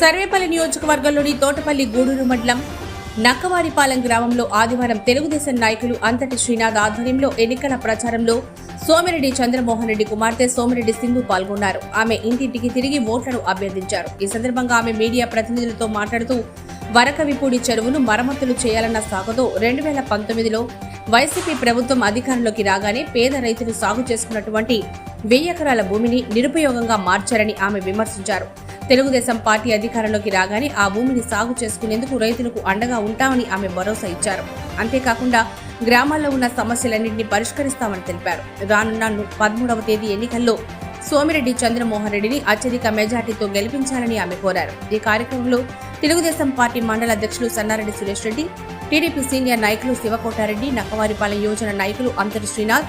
సర్వేపల్లి నియోజకవర్గంలోని తోటపల్లి గూడూరు మండలం నక్కవారిపాలెం గ్రామంలో ఆదివారం తెలుగుదేశం నాయకులు అంతటి శ్రీనాథ్ ఆధ్వర్యంలో ఎన్నికల ప్రచారంలో సోమిరెడ్డి చంద్రమోహన్ రెడ్డి కుమార్తె సోమిరెడ్డి సింధు పాల్గొన్నారు. ఆమె ఇంటింటికి తిరిగి ఓట్లను అభ్యర్థించారు. ఈ సందర్భంగా ఆమె మీడియా ప్రతినిధులతో మాట్లాడుతూ వరకవిపూడి చెరువును మరమ్మతులు చేయాలన్న సాగుతో రెండు వేల పంతొమ్మిదిలో వైసీపీ ప్రభుత్వం అధికారంలోకి రాగానే పేద రైతులు సాగు చేసుకున్నటువంటి వెయ్యి ఎకరాల భూమిని నిరుపయోగంగా మార్చారని ఆమె విమర్శించారు. తెలుగుదేశం పార్టీ అధికారంలోకి రాగానే ఆ భూమిని సాగు చేసుకునేందుకు రైతులకు అండగా ఉంటామని ఆమె భరోసా ఇచ్చారు. అంతేకాకుండా గ్రామాల్లో ఉన్న సమస్యలన్నింటినీ పరిష్కరిస్తామని తెలిపారు. రానున్న పదమూడవ తేదీ ఎన్నికల్లో సోమిరెడ్డి చంద్రమోహన్ రెడ్డిని అత్యధిక మెజార్టీతో గెలిపించాలని ఆమె కోరారు. ఈ కార్యక్రమంలో తెలుగుదేశం పార్టీ మండల అధ్యక్షులు సన్నారెడ్డి సురేష్ రెడ్డి టీడీపీ సీనియర్ నాయకులు శివకోటారెడ్డి నక్కవారిపాలెం యోజన నాయకులు అంతటి శ్రీనాథ్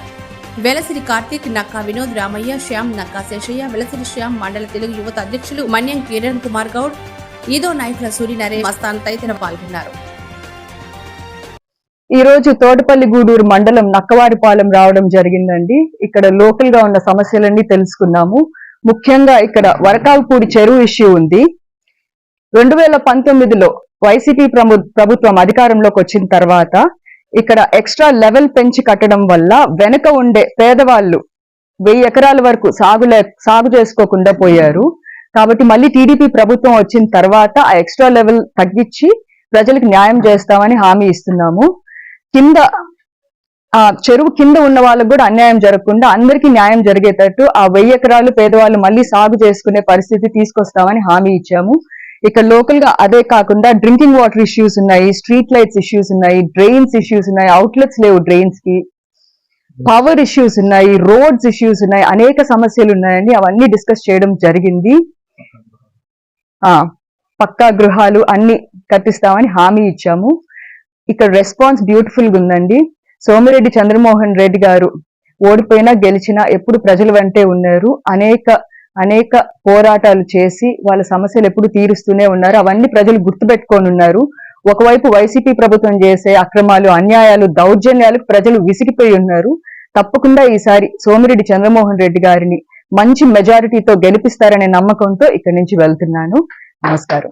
వెలసిరి కార్తీక్ నక్కా వినోద్ రామయ్య శ్యామ్ నక్కా శేషయ్య వెలసిరి శ్యామ్ మండల తెలుగు యువత అధ్యక్షులు మన్యం కిరణ్ కుమార్ గౌడ్ ఈదో నాయకుల సూర్యనారాయణ మస్తాన్ తదితర పాల్గొన్నారు. ఈ రోజు తోటపల్లి గూడూరు మండలం నక్కవారిపాలెం రావడం జరిగిందండి. ఇక్కడ లోకల్గా ఉన్న సమస్యలన్నీ తెలుసుకున్నాము. ముఖ్యంగా ఇక్కడ వరకాలపూడి చెరువు ఇష్యూ ఉంది. రెండు వేల పంతొమ్మిదిలో వైసీపీ ప్రభు- ప్రభుత్వం అధికారంలోకి వచ్చిన తర్వాత ఇక్కడ ఎక్స్ట్రా లెవెల్ పెంచి కట్టడం వల్ల వెనక ఉండే పేదవాళ్ళు వెయ్యి ఎకరాల వరకు సాగులే సాగు చేసుకోకుండా పోయారు. కాబట్టి మళ్ళీ టీడీపీ ప్రభుత్వం వచ్చిన తర్వాత ఆ ఎక్స్ట్రా లెవెల్ తగ్గించి ప్రజలకు న్యాయం చేస్తామని హామీ ఇస్తున్నాము. కింద ఆ చెరువు కింద ఉన్న వాళ్ళకు కూడా అన్యాయం జరగకుండా అందరికీ న్యాయం జరిగేటట్టు ఆ వెయ్యి ఎకరాలు పేదవాళ్ళు మళ్ళీ సాగు చేసుకునే పరిస్థితి తీసుకొస్తామని హామీ ఇచ్చాము. ఇక్కడ లోకల్గా అదే కాకుండా డ్రింకింగ్ వాటర్ ఇష్యూస్ ఉన్నాయి స్ట్రీట్ లైట్స్ ఇష్యూస్ ఉన్నాయి డ్రైన్స్ ఇష్యూస్ ఉన్నాయి అవుట్లెట్స్ లేవు డ్రైన్స్కి. పవర్ ఇష్యూస్ ఉన్నాయి రోడ్స్ ఇష్యూస్ ఉన్నాయి అనేక సమస్యలు ఉన్నాయండి అవన్నీ డిస్కస్ చేయడం జరిగింది. ఆ పక్కా గృహాలు అన్ని కట్టిస్తామని హామీ ఇచ్చాము. ఇక్కడ రెస్పాన్స్ బ్యూటిఫుల్గా ఉందండి. సోమిరెడ్డి చంద్రమోహన్ రెడ్డి గారు ఓడిపోయినా గెలిచినా ఎప్పుడు ప్రజల వెంటే ఉన్నారు. అనేక అనేక పోరాటాలు చేసి వాళ్ళ సమస్యలు ఎప్పుడు తీరుస్తూనే ఉన్నారు. అవన్నీ ప్రజలు గుర్తుపెట్టుకొని ఉన్నారు. ఒకవైపు వైసీపీ ప్రభుత్వం చేసే అక్రమాలు అన్యాయాలు దౌర్జన్యాలకు ప్రజలు విసిగిపోయి ఉన్నారు. తప్పకుండా ఈసారి సోమిరెడ్డి చంద్రమోహన్ రెడ్డి గారిని మంచి మెజారిటీతో గెలిపిస్తారనే నమ్మకంతో ఇక్కడి నుంచి వెళ్తున్నాను. నమస్కారం.